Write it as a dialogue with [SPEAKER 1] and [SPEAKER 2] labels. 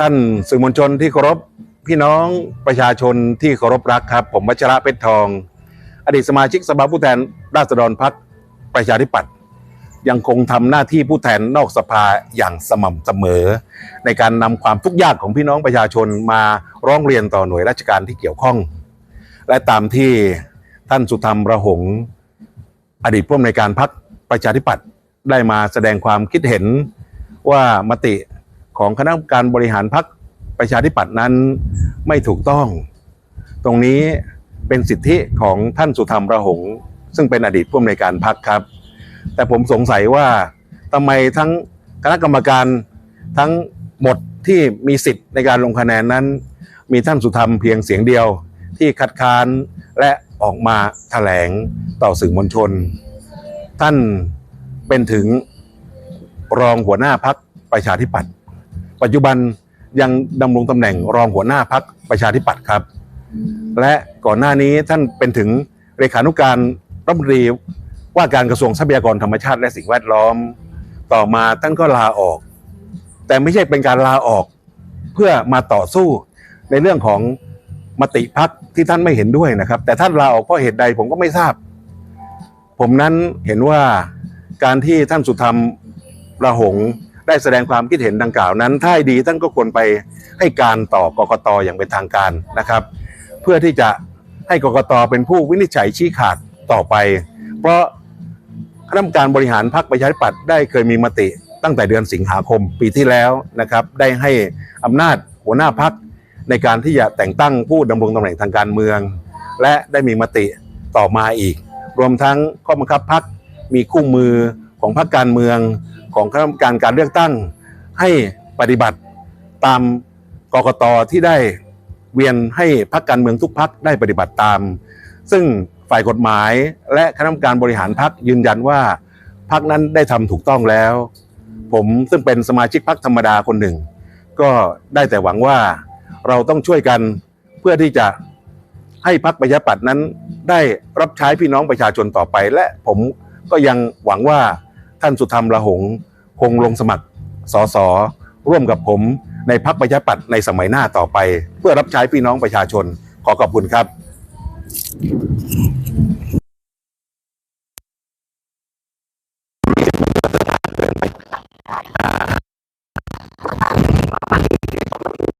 [SPEAKER 1] ท่านสื่อมวลชนที่เคารพพี่น้องประชาชนที่เคารพรักครับ ผมวัชระเพชรทอง อดีตสมาชิกสภาผู้แทนราษฎรพักประชาธิปัตย์ยังคงทำหน้าที่ผู้แทนนอกสภาอย่างสม่ำเสมอ ในการนำความทุกข์ยากของพี่น้องประชาชนมาร้องเรียนต่อหน่วยราชการที่เกี่ยวข้อง และตามที่ท่านสุธรรมระหง อดีตผู้อำนวยการพักประชาธิปัตย์ได้มาแสดงความคิดเห็นว่ามติ ของคณะกรรมการบริหารพักประชาธิปัตย์นั้นไม่ถูกต้อง ตรงนี้เป็นสิทธิของท่านสุธรรมระหง ซึ่งเป็นอดีตผู้อำนวยการพักครับ แต่ผมสงสัยว่าทำไมทั้งคณะกรรมการทั้งหมดที่มีสิทธิ์ในการลงคะแนนนั้น มีท่านสุธรรมเพียงเสียงเดียวที่คัดค้านและออกมาแถลงต่อสื่อมวลชน ท่านเป็นถึงรองหัวหน้าพักประชาธิปัตย์ ปัจจุบันยังดำรงตำแหน่งรองหัวหน้าพักประชาธิปัตย์ครับ และก่อนหน้านี้ท่านเป็นถึงเลขานุการรัฐมนตรีว่าการกระทรวงทรัพยากรธรรมชาติและสิ่งแวดล้อม ต่อมาท่านก็ลาออก แต่ไม่ใช่เป็นการลาออกเพื่อมาต่อสู้ในเรื่องของมติพักที่ท่านไม่เห็นด้วยนะครับ แต่ท่านลาออกเพราะเหตุใดผมก็ไม่ทราบ ผมนั้นเห็นว่าการที่ท่านสุธรรมระหง ได้แสดงความคิดเห็นดังกล่าวนั้น ถ้าดีท่านก็ควรไปให้การต่อกกตอย่างเป็นทางการนะครับ เพื่อที่จะให้กกตเป็นผู้วินิจฉัยชี้ขาดต่อไป เพราะคณะกรรมการบริหารพรรคประชาธิปัตย์ได้เคยมีมติตั้งแต่เดือนสิงหาคมปีที่แล้วนะครับ ได้ให้อำนาจหัวหน้าพักในการที่จะแต่งตั้งผู้ดำรงตำแหน่งทางการเมือง และได้มีมติต่อมาอีก รวมทั้งข้อบังคับพักมีคู่มือของพรรคการเมือง ของคณะกรรมการการเลือกตั้ง ให้ปฏิบัติตามกกตที่ได้เวียนให้พรรคการเมืองทุกพรรคได้ปฏิบัติตาม ซึ่งฝ่ายกฎหมายและคณะกรรมการบริหารพรรคยืนยันว่าพรรคนั้นได้ทำถูกต้องแล้ว ผมซึ่งเป็นสมาชิกพรรคธรรมดาคนหนึ่ง ก็ได้แต่หวังว่าเราต้องช่วยกันเพื่อที่จะให้พรรคประชาปัตย์นั้นได้รับใช้พี่น้องประชาชนต่อไป และผมก็ยังหวังว่า ท่านสุธรรมระหงคงลงสมัครสสร่วมกับผมในพักประชาปัตย์ในสมัยหน้าต่อไป เพื่อรับใช้พี่น้องประชาชนขอขอบคุณครับ